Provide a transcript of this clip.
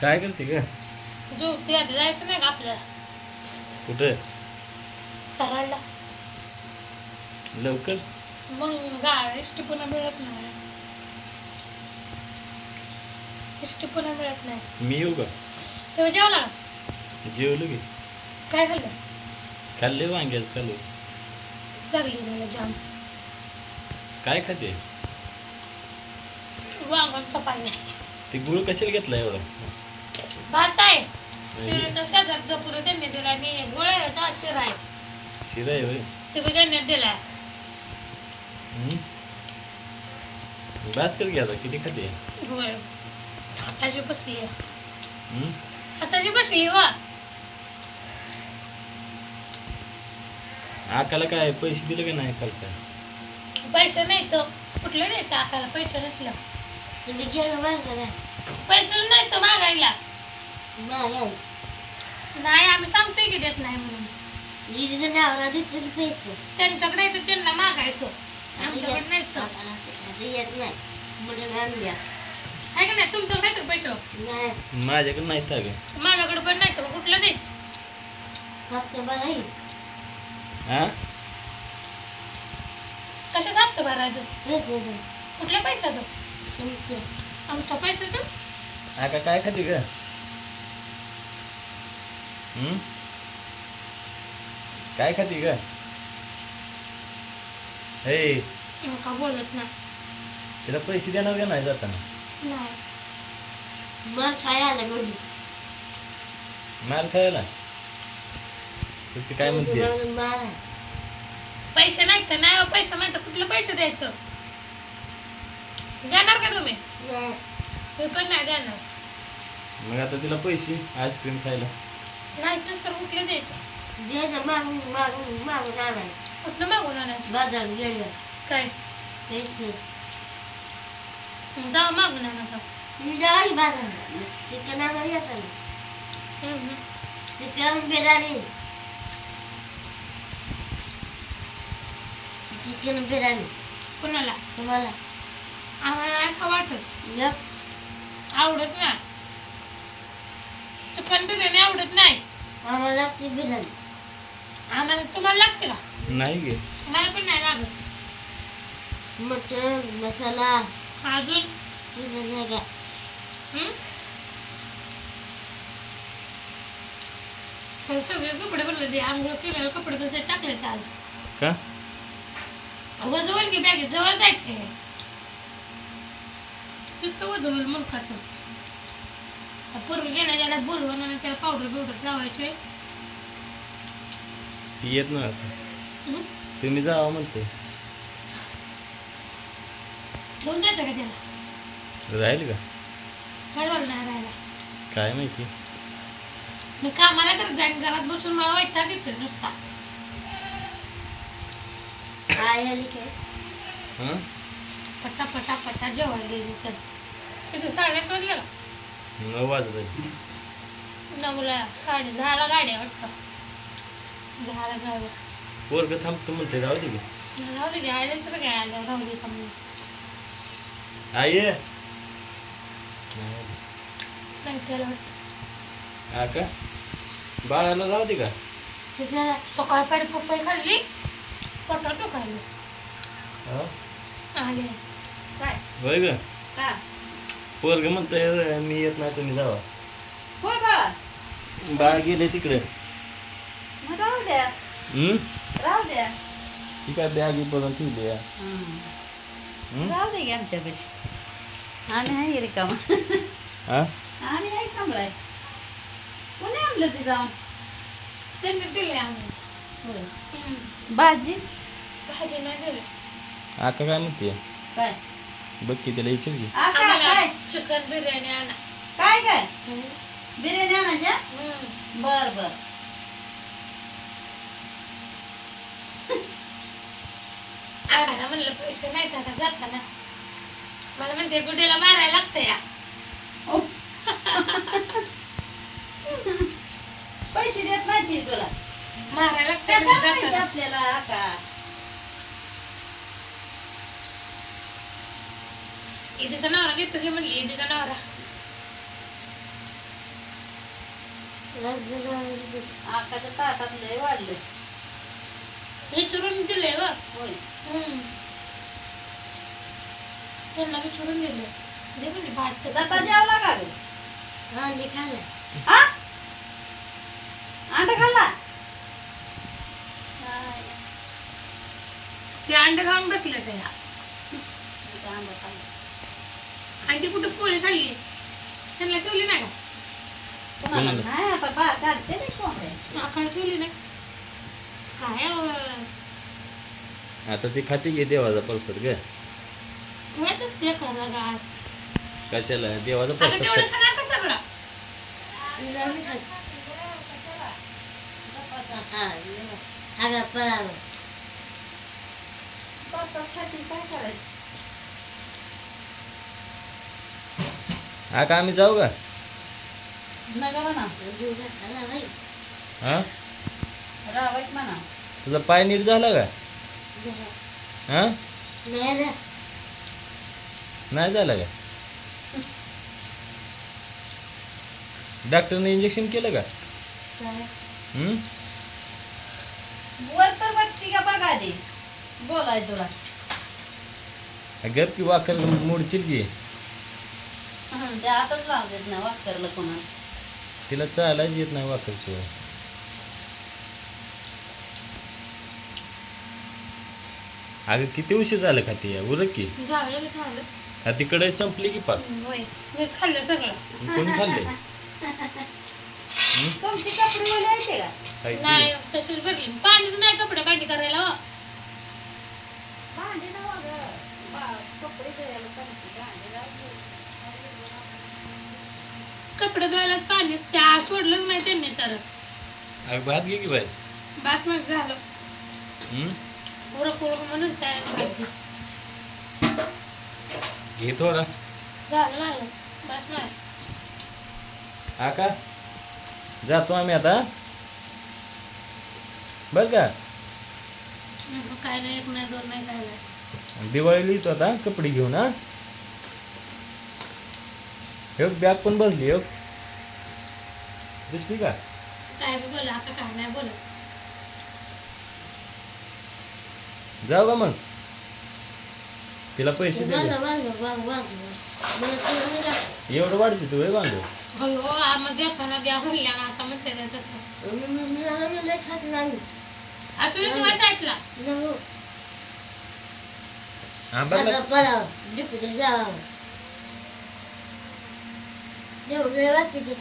काय करते का जो ते आधी जायचं नाही का आपल्याला? कुठं? कराडला. लवकर? मग गा इष्टी पुन्हा मिळत नाही. इष्टी पुन्हा मिळत नाही. मी येऊ का? तेव्हा जेवला का? जेवलो की. काय खाल्लं? खाल्ले वांग्याच खाल्ले. लागली मला जाम. काय खाते? वांगण चपाती. ते गुळ कशाला घेतला एवढा? भात आहे शेजारचं पुरं त्यांनी दिला आणि गोळ्या आहेत हा, शिरा आहे. शिरा आहे होय. ते पण त्यांनी घ्या किती खाते? होय. हाताची बसली? हाताची वा. आकाला काय पैसे दिले का नाही कालचा पैसे नाही तर कुठलं द्यायचं? आकाला पैसे नसलं. तुम्ही गेलं बरं का पैसे नाही. नाही नाही. आम्ही सांगतोय की देत नाही म्हणून. दीदीचं नावरा देतो की पैसे? त्यांच्याकडे येतं त्यांना मागायचं. आता आमच्याकडे येत- नाही तर आता- आता येत नाही. म्हणून आणल्या आहे का नाही? तुमच्याकडे नाही तर पैसे? नाही. माझ्याकडे नाही का ग माझ्याकडे पण नाही तर मग कुठलं द्यायचं? फक्त बरं आहे हा कशाच हप्ता भरायचं. कुठल्या पैशाचं? तुमचं. आमच्या पैशाचं? आका काय खाते का हम्म? काय खाते का हे का बोलत नाही? तिला पैसे देणार का नाही जाताना? नाही. काय आलं माल खायला? तर ती काय म्हणते? पैसे नाही तर नाही हो, पैसे नाही तर कुठलं पैसे द्यायचं? देणार का तुम्ही? मी पण नाही देणार. मग आता तिला पैसे आईस्क्रीम खायला. नाही तस तर कुठलं द्यायचं द्यायचं मागून मागून मागून आणाय कुठलं मागून आणायचं? बाजार गेलं. काय? जाऊ मागून आणायचं मी बाजार चिकन आणायला येतं. ना. चिकन बिर्याणी चिकन बिर्याणी कुणाला? तुम्हाला. आम्हाला नाही खा वाटत. यप. आवडत नाही. चिकन बिर्याणी आवडत नाही. आम्हाला लागते बिर्याणी. आम्हाला तुम्हाला लागते का? नाही गे. मला पण नाही लागत. मटन मसाला. अजून? बिर्याणी का? हम्म? चल सगळे कपडे भरले ते. आंघोळ केलेले कपडे तुझे टाकले आज. का? वजवल की बॅगेत जवळ जायचे नुसतं वजवल मुलकाचं. पूर्वी गेल्या गेल्या बोलवून आणि त्याला पावडर बिवडर लावायचे. ती येत ना? तुम्ही जावा म्हणते. ठेवून जायचं का त्याला? राहील का? काय नाही राहायला? काय माहिती. मी कामाला करत जाईन घरात बसून मला वैताग येतोय नुसता. काय आली काय? हां? पटा पटा पटा जेवायला गेली तर. साडेआठ वाजले का? नऊ वाजत आहे. नऊला साडे दहाला गाडी आहे वाटतं. दहाला जावं. पोरगं थांबतो म्हणते जाऊ दे की. राहू दे आयलाच काय राहू दे का म्हणून आई. नाही त्याला वाटतं. हा का? बाळाला राहू दे का? तिथं सकाळी पारी पपई खाल्ली पोटात दुखायला. हा? आले. काय होय का पोरग म्हणतंय मी येत नाही तुम्ही जावा. होय बाळा बाळ गेले तिकडे. मग राहू द्या. हम्म? राहू द्या. ती काय बॅग बघून ठेवली या हम्म? राहू दे की आमच्यापाशी आम्ही आहे रिकामा. हा? आम्ही आहे सांभाळाय. कोणी आणलं ते जाऊन? त्यांनी दिले आम्ही. होय. भाजी? भाजी नाही दिली. आका काय म्हणते? काय? बघ की त्याला विचार की. आम्हाला चिकन बिर्याणी आणा. काय काय. बिर्याणी आणायच्या हम्म. बर बर. म्हणलं पैसे नाही का जाताना. मला म्हणते गुड्याला मारायला लागतं या. पैसे देत नाही ती तुला. मारायला लागतं कशा पैसे जाताना. आपल्याला का ईदीचा नवरा घेतो की म्हणली ईदीचा नवरा आकाच्या ताटात लय वाढलं हे चुरून दिले ग होय त्यांना मी चुरून दिलं दे म्हणजे भात तर दत्ता जेवला का ग अंडी खाल्लं हा अंडा खाल्ला ते अंडे खाऊन बसले त्या अंडा खाल्ला अंडी कुठं पोळी खाल्ली? त्यांना ठेवली नाही का? नाही आता बा काढते नाही कोंबड्या. आकडे ठेवली नाही. काय अं, आता ती खाती घे देवाचा पल्सर ग? ते करा कशाला? देवाचा आता पल्सर तेवढं खाणार का सगळं. हा, अगं पळावं. काय करायचं? हा का आम्ही जाऊ का. हा? तुझा पाय नीट झाला का? हा? नाही झाला. का? डॉक्टरने इंजेक्शन केलं का? हम्म? वर तर बघती का बघा दे बोलाय तुला. गप की वाकल मोडशील की ते आताच लाव देत नाही वास्करला कोणा तिला चालायच येत नाही वाकल शिवाय अगं किती उशीर झालं का ती? उरक की. झालं की हा तिकडे संपली की पाक? होय मीच खाल्लं सगळं. कोणी खाल्ले तुमची कपडे मला येते का? हाय की? नाही तशीच भरली. पाणीच नाही कपडे करायला हो. भांडी नव्ह गं. बा- कपडे धुवायला पाहिजे, भांडी राहू दे. कपडे धुवायलाच पाणी त्या सोडलंच नाही त्यांनी तर. अगं भात घे की बाय बास माझं झालं. हम्म? उरक उरक म्हणून तयार घालते घे. थोडा. झालं माझं. बास हा का? जातो आम्ही आता. बर का? काय नाही एक नाही दोन नाही काय नाही. दिवाळीला येतो आता कपडे घेऊन हा? हे बॅग पण बसली हो दिसली का? काय बी बोला आता काय नाही बोला जाऊ का मग? तिला पैसे दे तुला? एवढं वाढते तू हे बांधव? हो हो आम्हाला देताना द्या म्हणल्या ना आता म्हणते तसं. हा बरं Yo, we're about to get